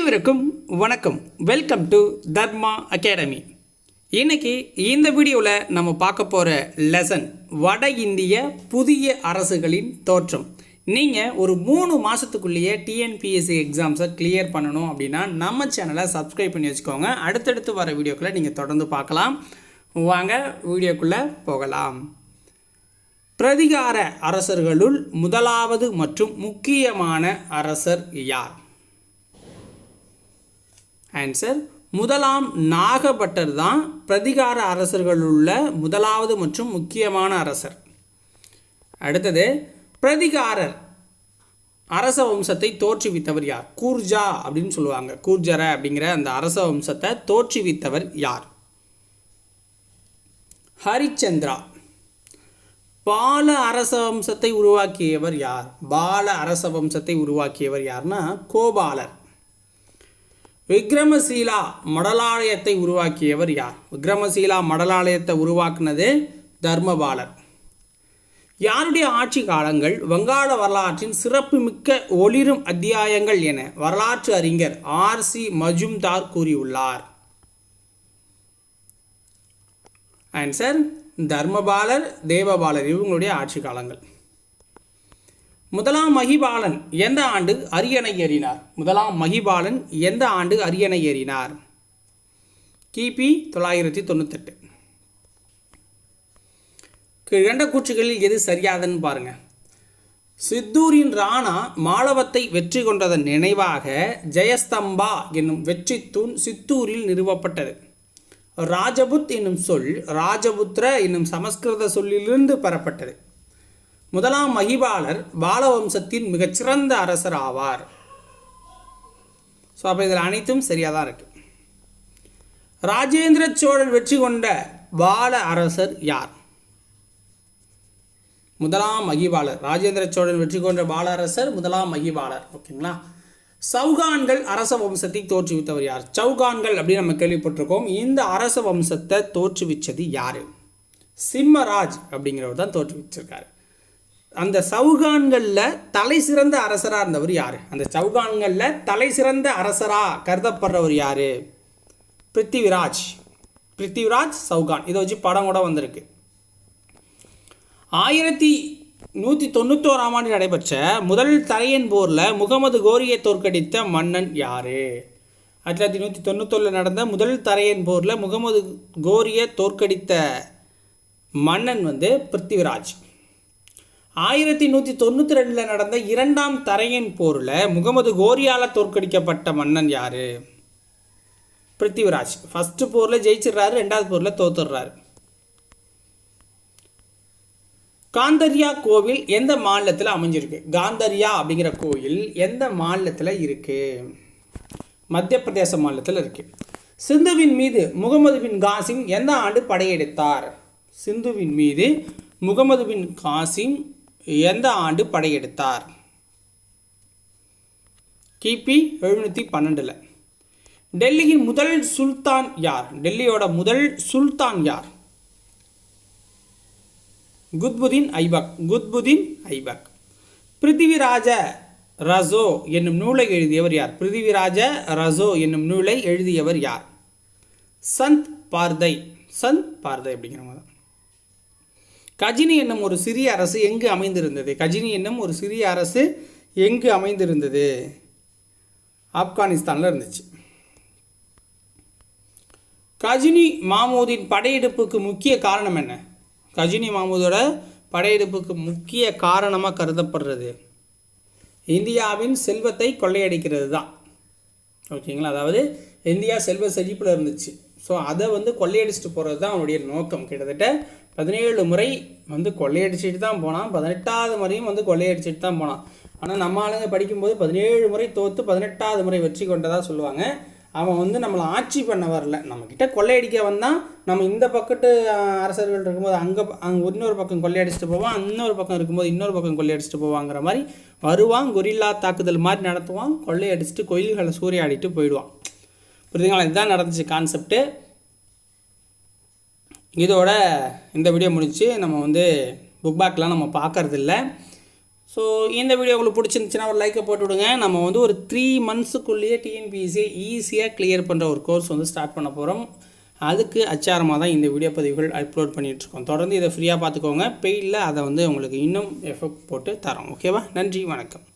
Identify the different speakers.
Speaker 1: அனைவருக்கும் வணக்கம். Welcome to Dharma academy இன்னைக்கு இந்த வீடியோவில் நம்ம பார்க்க போகிற லெசன் வட இந்திய புதிய அரசுகளின் தோற்றம். நீங்கள் ஒரு மூணு மாதத்துக்குள்ளேயே டிஎன்பிஎஸ்சி எக்ஸாம்ஸை கிளியர் பண்ணணும் அப்படின்னா நம்ம சேனலை சப்ஸ்கிரைப் பண்ணி வச்சுக்கோங்க. அடுத்தடுத்து வர வீடியோக்களை நீங்கள் தொடர்ந்து பார்க்கலாம். வாங்க வீடியோக்குள்ளே போகலாம். பிரதிகார அரசர்களுள் முதலாவது மற்றும் முக்கியமான அரசர் யார்? ஆன்சர் முதலாம் நாகபட்டர் தான் பிரதிகார அரசர்களுள்ள முதலாவது மற்றும் முக்கியமான அரசர். அடுத்தது பிரதிகாரர் அரச வம்சத்தை தோற்றுவித்தவர் யார்? கூர்ஜா அப்படின்னு சொல்லுவாங்க. கூர்ஜர அப்படிங்கிற அந்த அரச வம்சத்தை தோற்றுவித்தவர் யார்? ஹரிச்சந்திரா. பால அரச வம்சத்தை உருவாக்கியவர் யார்? பால அரச வம்சத்தை உருவாக்கியவர் யார்னா கோபாலர். விக்ரமசீலா மடலாலயத்தை உருவாக்கியவர் யார்? விக்ரமசீலா மடலாலயத்தை உருவாக்குனது தர்மபாலர். யாருடைய ஆட்சி காலங்கள்? வங்காள வரலாற்றின் சிறப்புமிக்க ஒளிரும் அத்தியாயங்கள் என வரலாற்று அறிஞர் ஆர். சி. மஜும்தார் கூறியுள்ளார். ஆன்சர் தர்மபாலர் தேவபாலர் இவங்களுடைய ஆட்சி காலங்கள். முதலாம் மகிபாலன் எந்த ஆண்டு அரியணை ஏறினார்? முதலாம் மகிபாலன் எந்த ஆண்டு அரியணை ஏறினார்? கிபி தொள்ளாயிரத்தி தொண்ணூத்தெட்டு. இரண்ட கூற்றுகளில் எது சரியாதன்னு பாருங்க. சித்தூரின் ராணா மாலவத்தை வெற்றி கொண்டதன் நினைவாக ஜெயஸ்தம்பா என்னும் வெற்றி தூண் சித்தூரில் நிறுவப்பட்டது. ராஜபுத் என்னும் சொல் ராஜபுத்திர என்னும் சமஸ்கிருத சொல்லிலிருந்து பெறப்பட்டது. முதலாம் மகிபாலர் பாலவம்சத்தின் மிகச்சிறந்த அரசர் ஆவார். ஸோ அப்போ இதில் அனைத்தும் சரியாக தான் இருக்கு. ராஜேந்திர சோழன் வெற்றி கொண்ட பால அரசர் யார்? முதலாம் மகிபாலர் ராஜேந்திர சோழன் வெற்றி கொண்ட பால அரசர் முதலாம் மகிபாலர் ஓகேங்களா சௌகான்கள் அரச வம்சத்தை தோற்றுவித்தவர் யார்? சௌகான்கள் அப்படின்னு நம்ம கேள்விப்பட்டிருக்கோம். இந்த அரச வம்சத்தை தோற்றுவிச்சது யார்? சிம்மராஜ் அப்படிங்கிறவர் தான் தோற்றுவிச்சிருக்காரு. அந்த சவுகான்களில் தலை சிறந்த அரசராக இருந்தவர் யார்? அந்த சவுகான்களில் தலை சிறந்த அரசராக கருதப்படுறவர் யார்? பிருத்திவிராஜ். பிருத்திவிராஜ் சவுகான். இதை வச்சு படம் கூட வந்திருக்கு. ஆயிரத்தி நூற்றி தொண்ணூத்தோராம் ஆண்டு நடைபெற்ற முதல் தரையன் போரில் முகமது கோரியை தோற்கடித்த மன்னன் யார்? ஆயிரத்தி தொள்ளாயிரத்தி நூற்றி தொண்ணூத்தொன்னில் நடந்த முதல் தரையன் போரில் முகமது கோரியை தோற்கடித்த மன்னன் வந்து பிருத்திவிராஜ். ஆயிரத்தி நூற்றி தொண்ணூற்றி ரெண்டில் நடந்த இரண்டாம் தரையன் போரில் முகமது கோரியால் தோற்கடிக்கப்பட்ட மன்னன் யார்? பிருத்திவிராஜ். ஃபஸ்ட்டு போரில் ஜெயிச்சிடுறாரு ரெண்டாவது போரில் தோத்துடுறாரு. காந்தரியா கோவில் எந்த மாநிலத்தில் அமைஞ்சிருக்கு? காந்தரியா அப்படிங்கிற கோயில் எந்த மாநிலத்தில் இருக்குது மத்திய பிரதேச மாநிலத்தில் இருக்குது சிந்துவின் மீது முகமது பின் காசிம் எந்த ஆண்டு படையெடுத்தார்? சிந்துவின் மீது முகமது பின் காசிம் எந்த ஆண்டு படையெடுத்தார்? கிபி எழுநூற்றி பன்னெண்டில். டெல்லியின் முதல் சுல்தான் யார்? டெல்லியோட முதல் சுல்தான் யார்? குத்புதீன் ஐபக். குத்புதீன் ஐபக். பிருத்திவிராஜ ரசோ என்னும் நூலை எழுதியவர் யார்? பிருத்திவிராஜ ரசோ என்னும் நூலை எழுதியவர் யார்? சந்த் பார்தை. சந்த் பார்தை அப்படிங்கிறவங்க தான். கஜினி என்னும் ஒரு சிறிய அரசு எங்கு அமைந்திருந்தது? கஜினி என்னும் ஒரு சிறிய அரசு எங்கு அமைந்திருந்தது? ஆப்கானிஸ்தானில் இருந்துச்சு. கஜினி மாமூதின் படையெடுப்புக்கு முக்கிய காரணம் என்ன? கஜினி மாமூதோட படையெடுப்புக்கு முக்கிய காரணமாக கருதப்படுறது. இந்தியாவின் செல்வத்தை கொள்ளையடிக்கிறது தான் ஓகேங்களா? அதாவது இந்தியா செல்வ செழிப்பில் இருந்துச்சு. ஸோ அதை வந்து கொள்ளையடிச்சிட்டு போகிறது தான் அவனுடைய நோக்கம். கிட்டத்தட்ட பதினேழு முறை வந்து கொள்ளையடிச்சிட்டு தான் போனான். பதினெட்டாவது முறையும் வந்து கொள்ளையடிச்சிட்டு தான் போனான். ஆனால் நம்ம ஆளுங்க படிக்கும்போது பதினேழு முறை தோற்று பதினெட்டாவது முறை வெற்றி கொண்டதாக சொல்லுவாங்க. அவன் வந்து நம்மளை ஆட்சி பண்ண வரல. நம்மக்கிட்ட கொள்ளையடிக்க வந்தான். நம்ம இந்த பக்கத்து அரசர்கள் இருக்கும்போது அங்கே அங்கே இன்னொரு பக்கம் கொள்ளையடிச்சிட்டு போவான். இன்னொரு பக்கம் இருக்கும்போது இன்னொரு பக்கம் கொள்ளையடிச்சிட்டு போவாங்கிற மாதிரி வருவான். கொரில்லா தாக்குதல் மாதிரி நடத்துவான். கொள்ளையடிச்சிட்டு கோயில்களை சூறையாடிட்டு போயிடுவான். புரியுதுங்களா? இதுதான் நடந்துச்சு கான்செப்ட்டு இதோட இந்த வீடியோ முடிச்சு நம்ம வந்து புக் பேக்லாம் நம்ம பார்க்கறதில்ல. ஸோ இந்த வீடியோ உங்களுக்கு பிடிச்சிருந்துச்சின்னா ஒரு லைக்கை போட்டு விடுங்க. நம்ம வந்து ஒரு த்ரீ மந்த்ஸுக்குள்ளேயே டிஎன்பிஎஸ்சியை ஈஸியாக கிளியர் பண்ணுற ஒரு கோர்ஸ் வந்து ஸ்டார்ட் பண்ண போகிறோம் அதுக்கு அச்சாரமாக தான் இந்த வீடியோ பதிவுகள் அப்லோட் பண்ணிகிட்ருக்கோம் தொடர்ந்து இதை ஃப்ரீயாக பார்த்துக்கோங்க. பெய்டில் அதை வந்து உங்களுக்கு இன்னும் எஃபெக்ட் போட்டு தரோம். ஓகேவா நன்றி வணக்கம்.